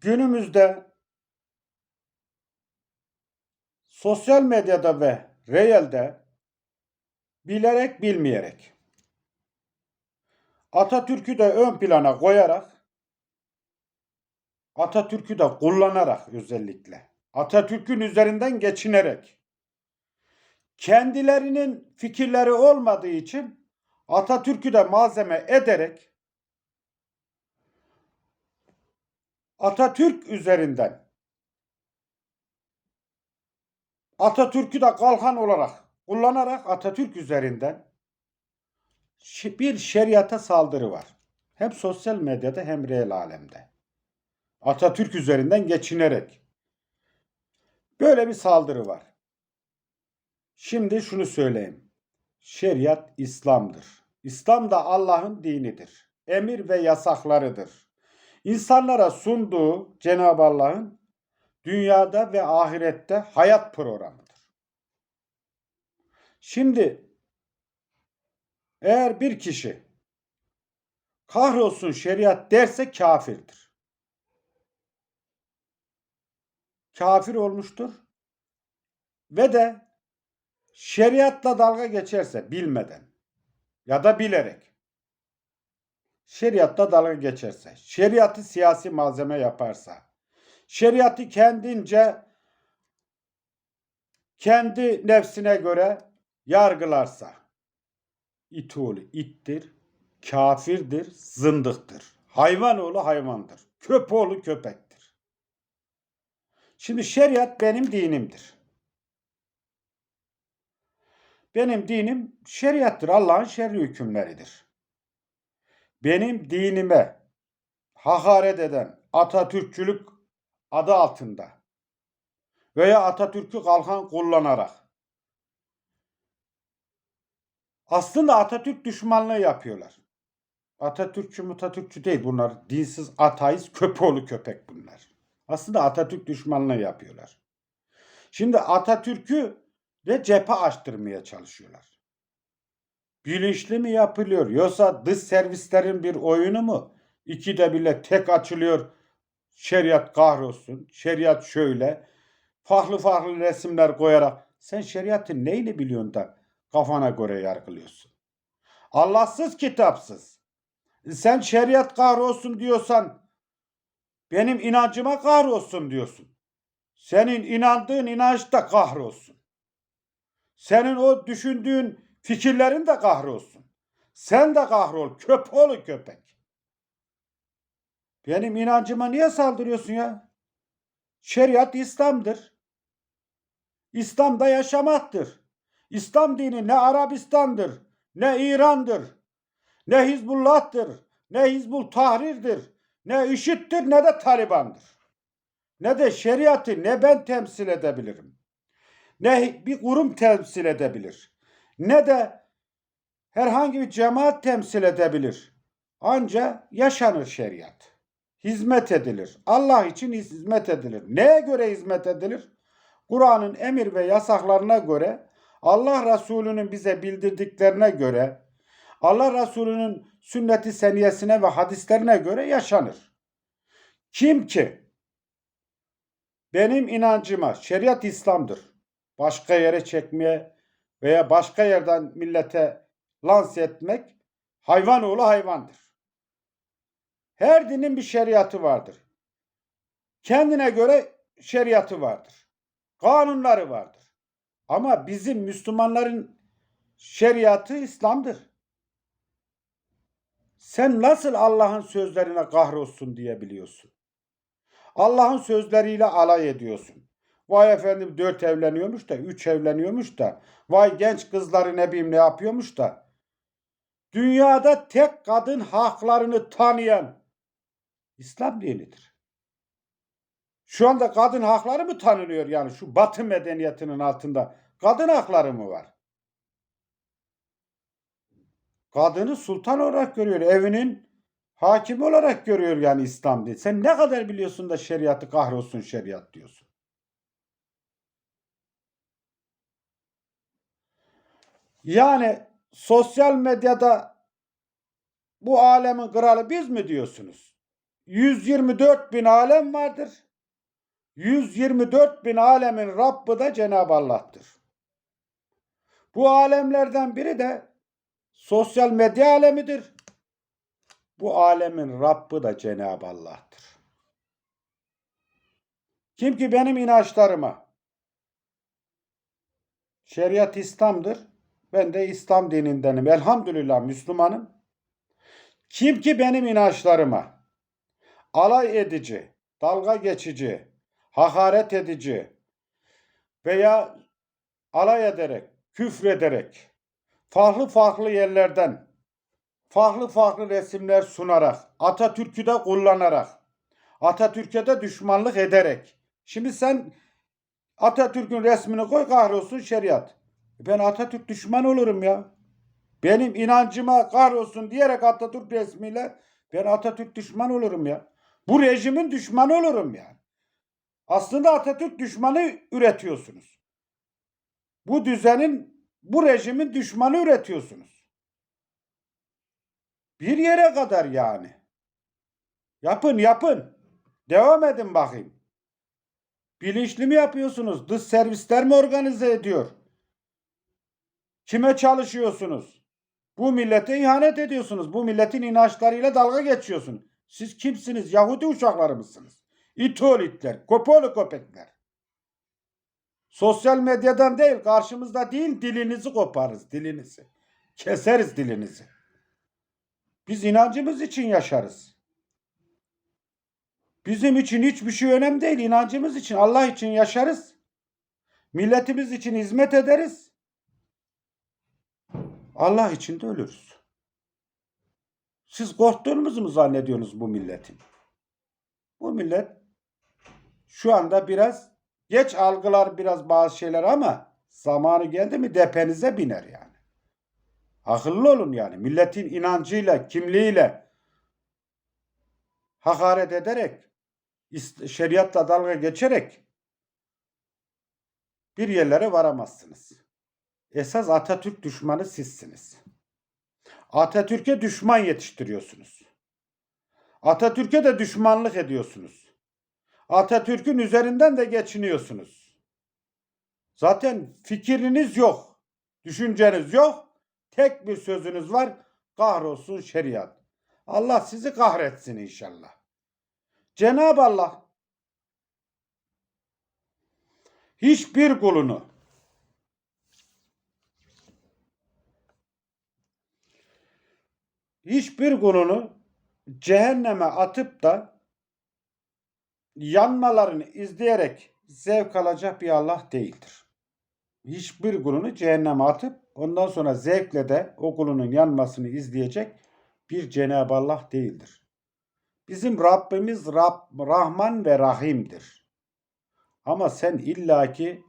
günümüzde sosyal medyada ve realde bilerek bilmeyerek Atatürk'ü de ön plana koyarak Atatürk'ü de kullanarak özellikle Atatürk'ün üzerinden geçinerek kendilerinin fikirleri olmadığı için Atatürk'ü de malzeme ederek Atatürk üzerinden Atatürk'ü de kalkan olarak kullanarak Atatürk üzerinden bir şeriata saldırı var. Hem sosyal medyada hem reel alemde. Atatürk üzerinden geçinerek. Böyle bir saldırı var. Şimdi şunu söyleyeyim. Şeriat İslam'dır. İslam da Allah'ın dinidir. Emir ve yasaklarıdır. İnsanlara sunduğu Cenab-ı Allah'ın dünyada ve ahirette hayat programıdır. Şimdi eğer bir kişi kahrolsun şeriat derse kafirdir. Kafir olmuştur. Ve de şeriatla dalga geçerse bilmeden ya da bilerek şeriatla dalga geçerse, şeriatı siyasi malzeme yaparsa, şeriatı kendince kendi nefsine göre yargılarsa it oğlu ittir, kafirdir, zındıktır. Hayvan oğlu hayvandır. Köp oğlu köpektir. Şimdi şeriat benim dinimdir. Benim dinim şeriattır. Allah'ın şerri hükümleridir. Benim dinime hakaret eden Atatürkçülük adı altında veya Atatürk'ü kalkan kullanarak aslında Atatürk düşmanlığı yapıyorlar. Atatürkçü Atatürkçü değil bunlar. Dinsiz, ateist, köpoğlu köpek bunlar. Aslında Atatürk düşmanlığı yapıyorlar. Şimdi Atatürk'ü de cephe açtırmaya çalışıyorlar. Bilinçli mi yapılıyor? Yoksa dış servislerin bir oyunu mu? İkide bile tek açılıyor. Şeriat kahrolsun. Şeriat şöyle. Farklı farklı resimler koyarak. Sen şeriatı neyle biliyorsun da kafana göre yargılıyorsun? Allahsız kitapsız. Sen şeriat kahrolsun diyorsan benim inancıma kahrolsun diyorsun. Senin inandığın inanç da kahrolsun. Senin o düşündüğün fikirlerin de kahrolsun. Sen de kahrol köpoğlu köpek. Benim inancıma niye saldırıyorsun ya? Şeriat İslam'dır. İslam'da yaşamaktır. İslam dini ne Arabistan'dır, ne İran'dır, ne Hizbullah'tır, ne Hizbul Tahrir'dir, ne IŞİD'dir ne de Taliban'dır. Ne de şeriatı ne ben temsil edebilirim. Ne bir kurum temsil edebilir. Ne de herhangi bir cemaat temsil edebilir. Anca yaşanır şeriat. Hizmet edilir. Allah için hizmet edilir. Neye göre hizmet edilir? Kur'an'ın emir ve yasaklarına göre, Allah Resulü'nün bize bildirdiklerine göre, Allah Resulü'nün sünneti seniyesine ve hadislerine göre yaşanır. Kim ki benim inancıma şeriat İslam'dır. Başka yere çekmeye veya başka yerden millete lanse etmek hayvan oğlu hayvandır. Her dinin bir şeriatı vardır. Kendine göre şeriatı vardır. Kanunları vardır. Ama bizim Müslümanların şeriatı İslam'dır. Sen nasıl Allah'ın sözlerine kahrolsun diyebiliyorsun? Allah'ın sözleriyle alay ediyorsun. Vay efendim dört evleniyormuş da, üç evleniyormuş da, vay genç kızları ne bileyim ne yapıyormuş da. Dünyada tek kadın haklarını tanıyan İslam dinidir. Şu anda kadın hakları mı tanınıyor yani şu batı medeniyetinin altında? Kadın hakları mı var? Kadını sultan olarak görüyor. Evinin hakimi olarak görüyor yani İslam dini. Sen ne kadar biliyorsun da şeriatı kahrolsun şeriat diyorsun. Yani sosyal medyada bu alemin kralı biz mi diyorsunuz? 124 bin alem vardır. 124 bin alemin Rabbi de Cenab-ı Allah'tır. Bu alemlerden biri de sosyal medya alemidir. Bu alemin Rabbi de Cenab-ı Allah'tır. Kim ki benim inançlarıma şeriat İslam'dır. Ben de İslam dinindenim. Elhamdülillah Müslümanım. Kim ki benim inançlarıma alay edici, dalga geçici, hakaret edici veya alay ederek, küfrederek, farklı farklı yerlerden farklı farklı resimler sunarak, Atatürk'ü de kullanarak, Atatürk'e de düşmanlık ederek. Şimdi sen Atatürk'ün resmini koy kahrolsun şeriat. Ben Atatürk düşman olurum ya. Benim inancıma kahrolsun diyerek Atatürk resmiyle ben Atatürk düşman olurum ya. Bu rejimin düşmanı olurum yani. Aslında Atatürk düşmanı üretiyorsunuz. Bu düzenin, bu rejimin düşmanı üretiyorsunuz. Bir yere kadar yani. Yapın yapın. Devam edin bakayım. Bilinçli mi yapıyorsunuz? Dış servisler mi organize ediyor? Kime çalışıyorsunuz? Bu millete ihanet ediyorsunuz. Bu milletin inançlarıyla dalga geçiyorsunuz. Siz kimsiniz? Yahudi uşakları mısınız? İtol itler, kopolu köpekler. Sosyal medyadan değil, karşımızda değil dilinizi koparız, dilinizi. Keseriz dilinizi. Biz inancımız için yaşarız. Bizim için hiçbir şey önemli değil. İnancımız için, Allah için yaşarız. Milletimiz için hizmet ederiz. Allah için de ölürüz. Siz korktuğunuzu mu zannediyorsunuz bu milletin? Bu millet şu anda biraz geç algılar biraz bazı şeyler ama zamanı geldi mi depenize biner yani. Akıllı olun yani. Milletin inancıyla, kimliğiyle hakaret ederek, şeriatla dalga geçerek bir yerlere varamazsınız. Esas Atatürk düşmanı sizsiniz. Atatürk'e düşman yetiştiriyorsunuz. Atatürk'e de düşmanlık ediyorsunuz. Atatürk'ün üzerinden de geçiniyorsunuz. Zaten fikriniz yok. Düşünceniz yok. Tek bir sözünüz var. Kahrolsun şeriat. Allah sizi kahretsin inşallah. Cenab-ı Allah hiçbir kulunu hiçbir kulunu cehenneme atıp da yanmalarını izleyerek zevk alacak bir Allah değildir. Hiçbir kulunu cehenneme atıp ondan sonra zevkle de o kulunun yanmasını izleyecek bir Cenab-ı Allah değildir. Bizim Rabbimiz Rab, Rahman ve Rahim'dir. Ama sen illaki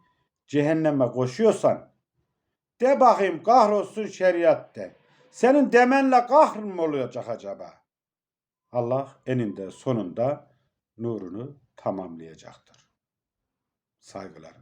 cehenneme koşuyorsan de bakayım kahrolsun şeriat de. Senin demenle kahr mı olacak acaba? Allah eninde sonunda nurunu tamamlayacaktır. Saygılarım.